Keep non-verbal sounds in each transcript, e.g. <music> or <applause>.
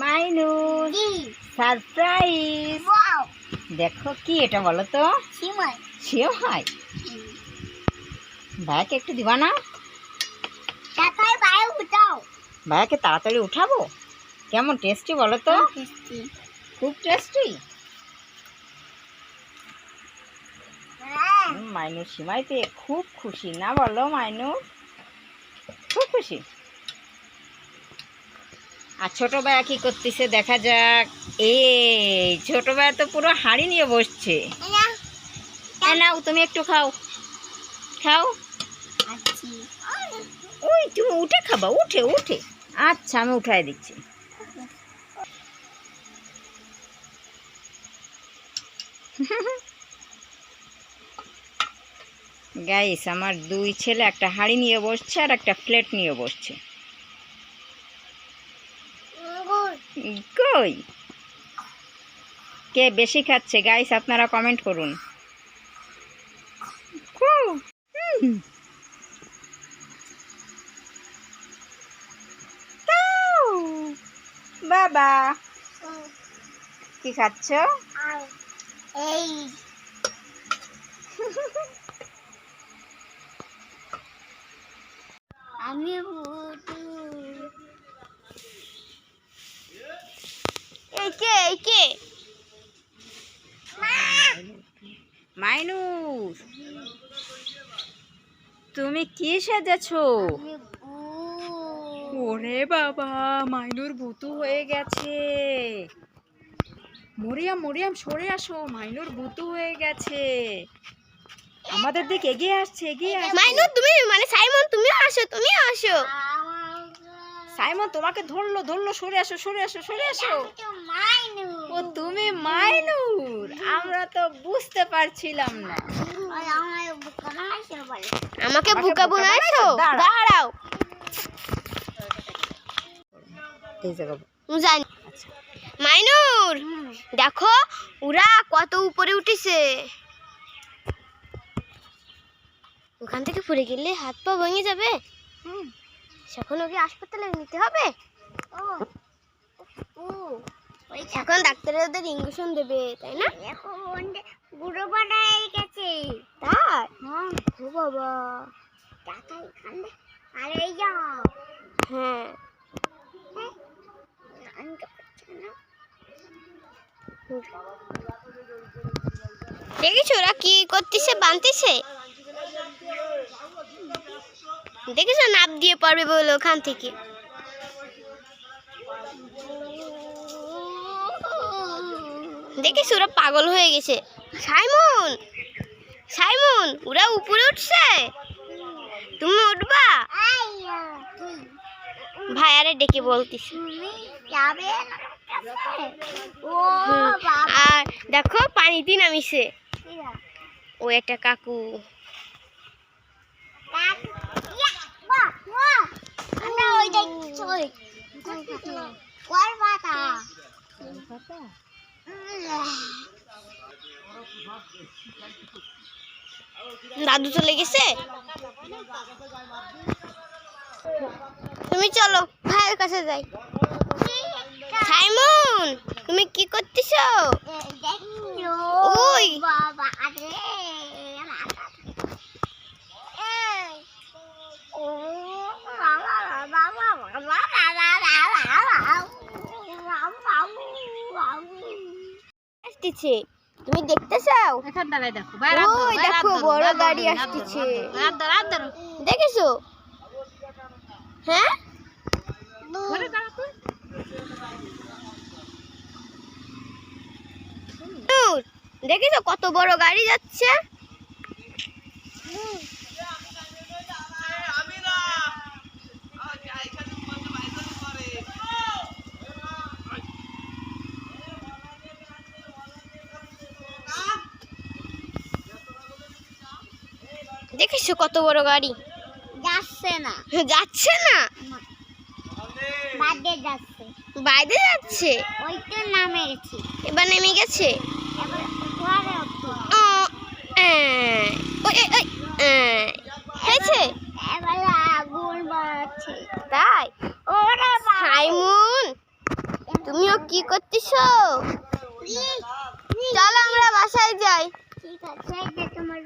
মাইনু জি surprise. দেখো কি এটা বলো তো? সিমাই। সেও হয় ভাইকে একটু দিবা না? উঠাও। ভাইকে তাড়াতাড়ি উঠাবো? কেমন টেস্টি বলো তো? খুব টেস্টি। মাইনু সিমাই পেয়ে খুব খুশি। না বলো মাইনু খুব খুশি? আর ছোট ভাইয়া কি করতেছে? দেখা যাক। এই ছোট ভাইয়া তো পুরো হাঁড়ি নিয়ে বসছে। নাও তুমি একটু খাও। খাও। আচ্ছা। ওই তুমি উঠে খাবা উঠে উঠে। আচ্ছা আমি উঠাই দিচ্ছি। <laughs> গাইস আমার দুই ছেলে একটা হাঁড়ি নিয়ে বসছে আর একটা প্লেট নিয়ে বসছে গুড উম, কই? কে বেশি খাচ্ছে? গাইস আপনারা কমেন্ট করুন। বাবা। কি খাচ্ছ? এই আমি বুটু এই কে এই কে মাইনুস তুমি কি সেজেছো? ওরে বাবা মাইনুর ভুতু হয়ে গেছে। মরিয়াম মরিয়াম সরে আসো মাইনুর ভুতু হয়ে গেছে। আমাদের দিকে এগিয়ে আসছে এগিয়ে আসছে। মাইনুর তুমি মানে সাইমন তুমি আসো তুমি আসো। সাইমন তোমাকে ধরলো ধরলো সরে আসো সরে আসো সরে আসো। মাইনু। ও তুমি মাইনুর। আমরা তো বুঝতে পারছিলাম না। আমাকে বুকা বানাইছো? দাঁড়াও। দাঁড়াও। এই জায়গা জানি আচ্ছা। মাইনুর দেখো ওরা কত উপরে উঠেছে। ওখান থেকে পড়ে গেলে হাত পা ভেঙে যাবে। হুম। এখন ওকে হাসপাতালে নিতে হবে। এখন ডাক্তারের ওদের ইঞ্জেকশন দেবে তাই না? এখন বুড়ো বানাই গেছে। তাই? হ্যাঁ ও বাবা। আরে যাও। হ্যাঁ। দেখেছ ওরা কি করতেছে বানতেছে? দেখেছ নাপ দিয়ে পারবে বলে ওখান থেকে? দেখেছ, ওরা পাগল হয়ে গেছে। সাইমন সাইমন, ওরা উপরে উঠছে? তুমি উঠবা? ভাইয়ারে ডেকে বলতিস। আর দেখো, পানিতে নামিছে। ও একটা কাকু। দাদু চলে গেছে? তুমি চলো ভাইয়ের কাছে যাই। সাইমন তুমি কি করতেছ? ওই। আসতেছে। তুমি দেখতে চাও? দেখো। ওই দেখো বড় গাড়ি আসতেছে। দেখেছ? হ্যাঁ? দেখেছ কত বড় গাড়ি যাচ্ছে? দেখেছ কত বড় গাড়ি? যাচ্ছে না। যাচ্ছে না? বাদে যাচ্ছে। বাইরে যাচ্ছে? ওই তো নামে গেছি। এবার নেমে গেছে? হয়েছে? তাই? ওরে সাইমন কি করছিস চলো আমরা বাসায় যাই।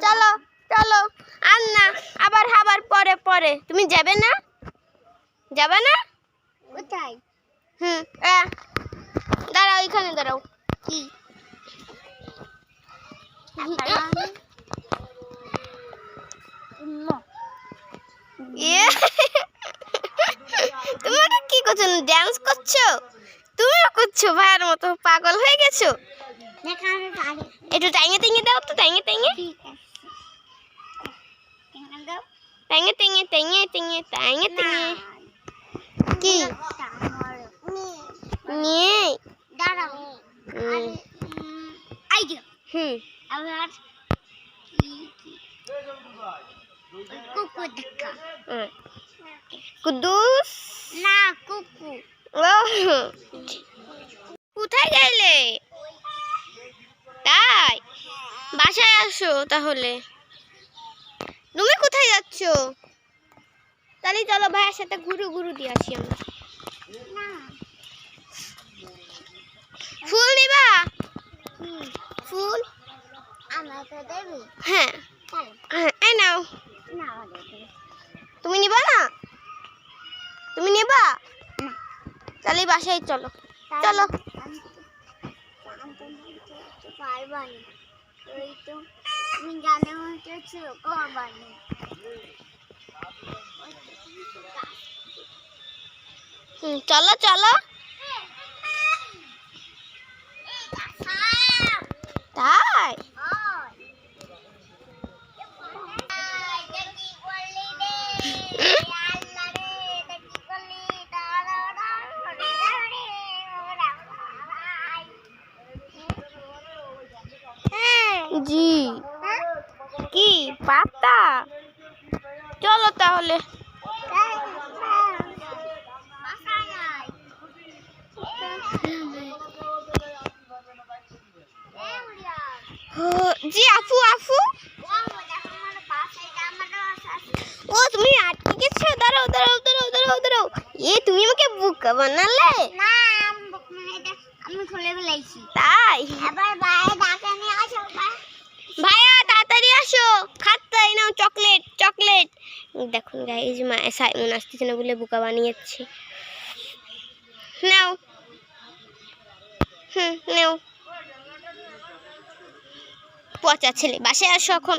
চলো চলো আর না আবার আবার পরে। তুমি যাবে না? যাবে না? কোথায়? হুম দাঁড়াও এখানে দাঁড়াও। কি। তুমি ওটা কি করছ? ড্যান্স করছ? তুমিও করছ ভাইয়ের মতো পাগল হয়ে গেছো? একটু টাইঙে টেঙে দাও তো টাইঙে টেঙে টাইঙে টেঙে টেঙে টেঙে টাইঙে টেঙে কি নিয়ে দাঁড়াও আইডিয়া হুম আবার। কুদ্দুস না কুকুর ও কোথায় গেলে? তাই। বাসায় আসো তাহলে। তুমি কোথায় যাচ্ছ তাহলে চলো ভাইয়ের সাথে ঘুরু ঘুরু দিয়ে আসি আমরা ফুল নিবা ফুল হ্যাঁ হ্যাঁ নাও তুমি নিবা না তুমি নিবা তাহলে বাসায় চলো চলো পারবা ওই তো তুমি জানে মতো চোখও বানি। হুম, চলো চলো। জি। কি পাতা? চলো তাহলে। জি আফু আফু। ও তুমি আটকে গেছো? দাঁড়াও দাঁড়াও দাঁড়াও দাঁড়াও দাঁড়াও। এ তুমি আমাকে বুকা বানালে? না আমি খুলে ফেলাইছি। তাই? এবার বাইরে ডাকা নিয়ে আসো ভাইয়া তাড়াতাড়ি আসো খাত্তাই নাও চকলেট চকলেট দেখুন গাইজ মা সাইমন আসতেছে না বলে বোকা বানিয়েছে। নাও। হুম, নাও। পচা ছেলে, বাসায় আসো এখন।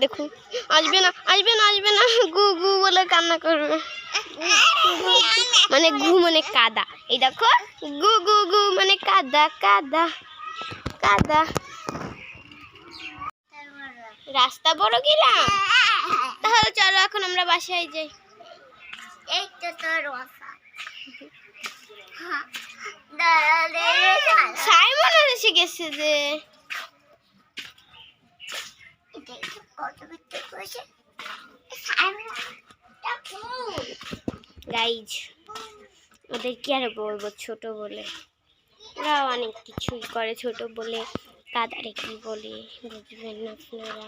দেখুন, আসবে না আসবে না আসবে না। গু গু বলে কান্না করবে। মানে ঘু মানে কাদা। এই দেখো, গু গু গু মানে কাদা কাদা কাদা। রাস্তা বড় গেলাম <laughs> তাহলে চলো এখন আমরা বাসায় যাই। এই তো তোর। <laughs> সাইমন এসে গেছে যে। গাইজ ওদের কি আর বলব ছোট বলে। ওরা অনেক কিছুই করে ছোট বলে। কাদারে কি বলে বুঝবেন না আপনারা?